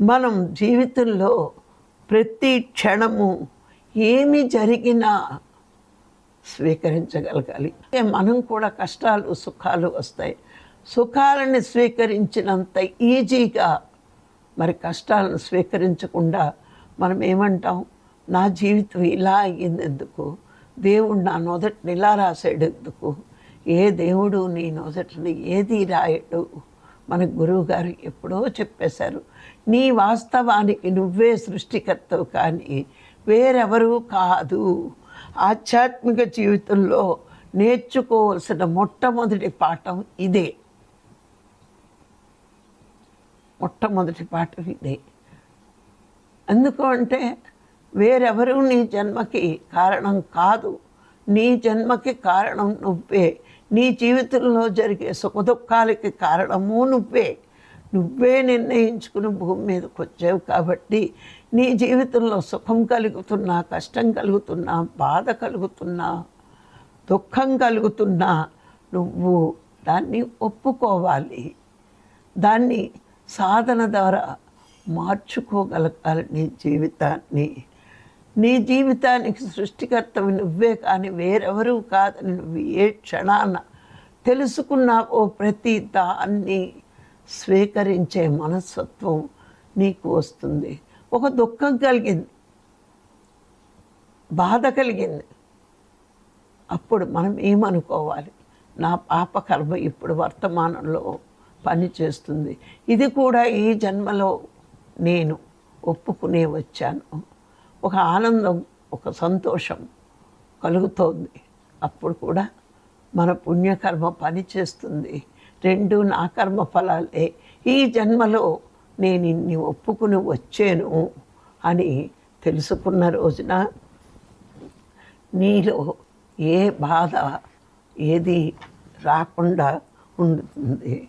మనం జీవితంలో ప్రతి క్షణము ఏమి జరిగినా స్వీకరించగలగాలి. అంటే మనం కూడా కష్టాలు సుఖాలు వస్తాయి. సుఖాలను స్వీకరించినంత ఈజీగా మరి కష్టాలను స్వీకరించకుండా మనం ఏమంటాం? నా జీవితం ఇలా అయ్యింది ఎందుకు దేవుడు నా నొదటిని ఇలా రాసాడు ఎందుకు ఏ దేవుడు నీ నొదటిని ఏది రాయడు? మన గురువు గారు ఎప్పుడో చెప్పేశారు నీ వాస్తవానికి నువ్వే సృష్టికర్తవు కానీ వేరెవరూ కాదు. ఆధ్యాత్మిక జీవితంలో నేర్చుకోవాల్సిన మొట్టమొదటి పాఠం ఇదే. మొట్టమొదటి పాఠం ఇదే. ఎందుకు అంటే వేరెవరు నీ జన్మకి కారణం కాదు. నీ జన్మకి కారణం నువ్వే. నీ జీవితంలో జరిగే సుఖదుఖాలకి కారణము నువ్వే. నువ్వే నిర్ణయించుకుని భూమి మీదకి వచ్చావు కాబట్టి నీ జీవితంలో సుఖం కలుగుతున్నా కష్టం కలుగుతున్నా బాధ కలుగుతున్నా దుఃఖం కలుగుతున్నా నువ్వు దాన్ని ఒప్పుకోవాలి. దాన్ని సాధన ద్వారా మార్చుకోగలగాలి నీ జీవితాన్ని. నీ జీవితానికి సృష్టికర్తవి నువ్వే కానీ వేరెవరూ కాదని నువ్వు ఏ క్షణాన తెలుసుకున్నావో? ప్రతి దాన్ని స్వీకరించే మనస్తత్వం నీకు వస్తుంది. ఒక దుఃఖం కలిగింది. బాధ కలిగింది. అప్పుడు మనం ఏమనుకోవాలి? నా పాప కర్మ ఇప్పుడు వర్తమానంలో పనిచేస్తుంది. ఇది కూడా ఈ జన్మలో నేను ఒప్పుకునే వచ్చాను. ఒక ఆనందం ఒక సంతోషం కలుగుతోంది. అప్పుడు కూడా మన పుణ్యకర్మ పని చేస్తుంది. రెండు నా కర్మ ఫలాలే. ఈ జన్మలో నేను ఇన్ని ఒప్పుకుని వచ్చాను అని తెలుసుకున్న రోజున నీలో ఏ బాధ ఏది రాకుండా ఉంటుంది